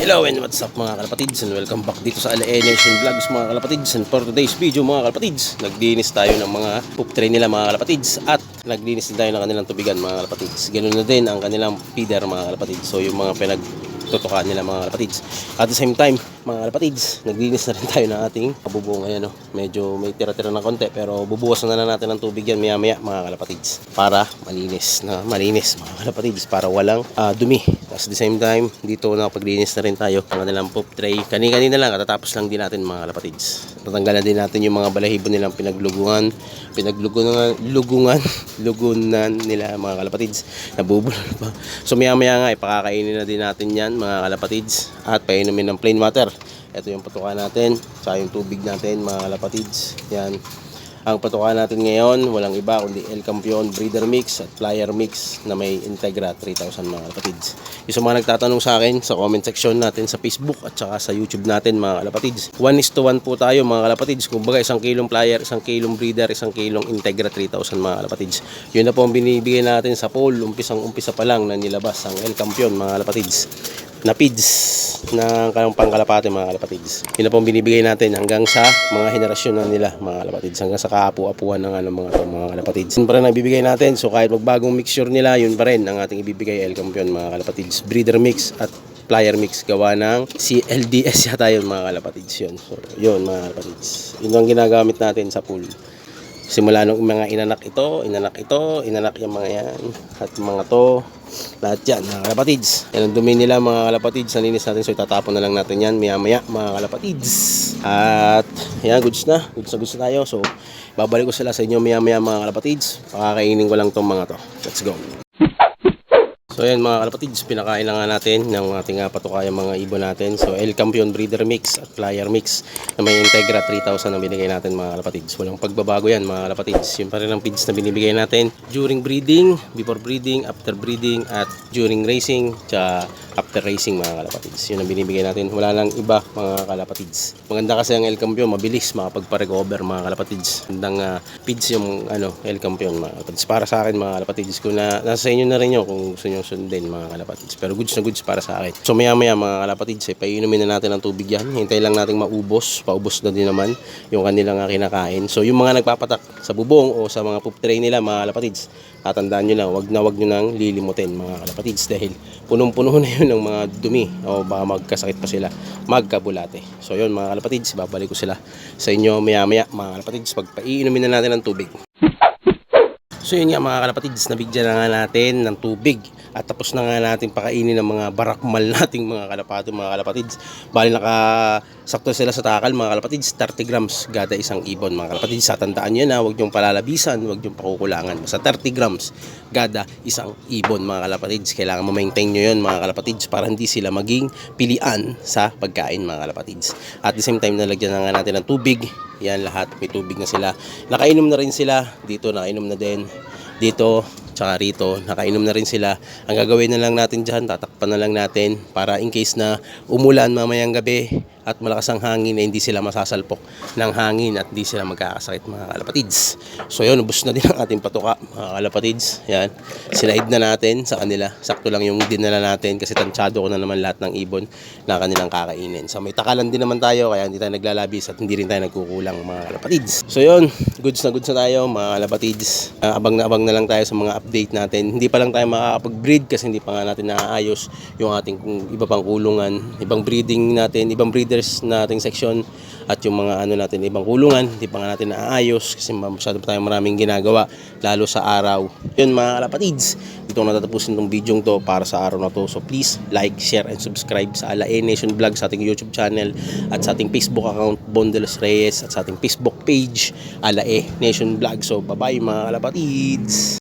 Hello and what's up mga kalapatids and welcome back dito sa Alae Nation Vlogs mga kalapatids. And for today's video mga kalapatids naglinis tayo ng mga poop tray nila mga kalapatids at naglinis din tayo ng kanilang tubigan mga kalapatids. Ganun na din ang kanilang feeder mga kalapatids. So yung mga pinag tutukan nila mga kalapatids at the same time mga kalapatids naglinis na rin tayo ng ating kabubong ayan no? Medyo may tira-tira ng konti pero bubuwasan na lang natin ng tubig yan maya maya mga kalapatids para malinis na malinis mga kalapatids para walang ah, dumi. At the same time dito na paglinis na rin tayo ng kanilang poop tray. Kani-kanina lang katatapos lang din natin mga kalapatids tatanggalan din natin yung mga balahibo nilang pinaglugungan pinaglugungan lugungan lugunan nila mga kalapatids nabubulol pa. So maya maya nga ipakakainin na din natin yan mga kalapatids at painumin ng plain water ito yung patukan natin sa yung tubig natin mga kalapatids yan ang patukan natin ngayon, walang iba kundi El Campeon Breeder Mix at Flyer Mix na may Integra 3000 mga kalapatids. Yung sa mga nagtatanong sa akin sa comment section natin sa Facebook at saka sa YouTube natin mga kalapatids. 1 is to 1 po tayo mga kalapatids. Kung baga isang kilong Flyer, isang kilong Breeder, isang kilong Integra 3000 mga kalapatids. Yun na po ang binibigay natin sa poll. Umpisang umpisa pa lang na nilabas ang El Campeon mga kalapatids na feeds ng kanyang pangkalapate mga kalapatids. Yun na po ang binibigay natin hanggang sa mga henerasyon na nila mga kalapatids. Hanggang sa kaapu-apuan ng ano, mga, mga kalapatids. Yun pa rin ang natin. So kahit magbagong mixture nila, yun pa rin ang ating ibibigay El Campeon mga kalapatids. Breeder mix at flyer mix gawa ng CLDS yata yun mga kalapatids yun. So yun mga kalapatids. Yun ang ginagamit natin sa pool. Simula nung mga inanak ito, inanak ito, inanak yung mga yan, at mga to, lahat yan, mga kalapatids. Yan ang dumi nila mga kalapatids, nalinis natin, so itatapon na lang natin yan, maya maya mga kalapatids. At yan, goods na, goods na goods na tayo. So, babalik ko sila sa inyo maya maya mga kalapatids. Pakakainin ko lang tong mga to. Let's go. So ayan mga kalapatids, pinakain na nga natin ng ating uh, patukayang mga ibon natin. So El Campeon Breeder Mix at Flyer Mix na may Integra 3000 ang binigay natin mga kalapatids. Walang pagbabago yan mga kalapatids. Yun pa rin ang feeds na binibigay natin during breeding, before breeding, after breeding, at during racing, tsaka after racing mga kalapatids. Yun ang binibigay natin. Wala lang iba mga kalapatids. Maganda kasi ang El Campeon, mabilis makapagpa-recover mga kalapatids. Magandang uh, feeds yung ano, El Campeon mga kalapatids. Para sa akin mga kalapatids, kung na, nasa inyo na rin yun kung gusto nyo sundin mga kalapatids. Pero goods na goods para sa akin. So maya maya mga kalapatids, eh, painumin na natin ang tubig yan. Hintay lang natin maubos. Paubos na din naman yung kanilang uh, kinakain. So yung mga nagpapatak sa bubong o sa mga poop tray nila mga kalapatids, tatandaan nyo lang, wag na wag nyo nang lilimutin mga kalapatids dahil punong-puno na yun ng mga dumi o baka magkasakit pa sila, magkabulate. So yun mga kalapatids, babalik ko sila sa inyo maya maya mga kalapatids pag paiinumin na natin ang tubig. So yun nga mga kalapatids, nabigyan na nga natin ng tubig at tapos na nga natin pakainin ng mga barakmal nating mga kalapati mga kalapatids. Bali nakasakto sila sa takal mga kalapatids, 30 grams gada isang ibon mga kalapatids. Sa tandaan nyo na, huwag niyong palalabisan, huwag niyong pakukulangan. Sa 30 grams gada isang ibon mga kalapatids. Kailangan ma-maintain nyo yun mga kalapatids para hindi sila maging pilian sa pagkain mga kalapatids. At the same time, nalagyan na nga natin ng tubig. Yan lahat, may tubig na sila. Nakainom na rin sila. Dito, nakainom na din. Dito, tsaka rito, nakainom na rin sila. Ang gagawin na lang natin dyan, tatakpan na lang natin para in case na umulan mamayang gabi at malakas ang hangin na hindi sila masasalpok ng hangin at hindi sila magkakasakit mga kalapatids. So yun, ubus na din ang ating patuka mga kalapatids. Yan, sinaid na natin sa kanila. Sakto lang yung dinala natin kasi tansyado ko na naman lahat ng ibon na kanilang kakainin. So may takalan din naman tayo kaya hindi tayo naglalabis at hindi rin tayo nagkukulang mga kalapatids. So yun, goods na goods na tayo mga kalapatids. Uh, abang na abang na lang tayo sa mga update natin. Hindi pa lang tayo makakapag-breed kasi hindi pa nga natin naaayos yung ating iba pang kulungan, ibang breeding natin, ibang breeders nating section at yung mga ano natin ibang kulungan, hindi pa nga natin naaayos kasi masyado pa tayong maraming ginagawa lalo sa araw. Yun mga kalapatids, dito natatapusin tong video to para sa araw na to. So please like, share, and subscribe sa Alae Nation Vlog sa ating YouTube channel at sa ating Facebook account Bondelos Reyes at sa ating Facebook page Alae Nation Vlog. So bye bye mga kalapatids!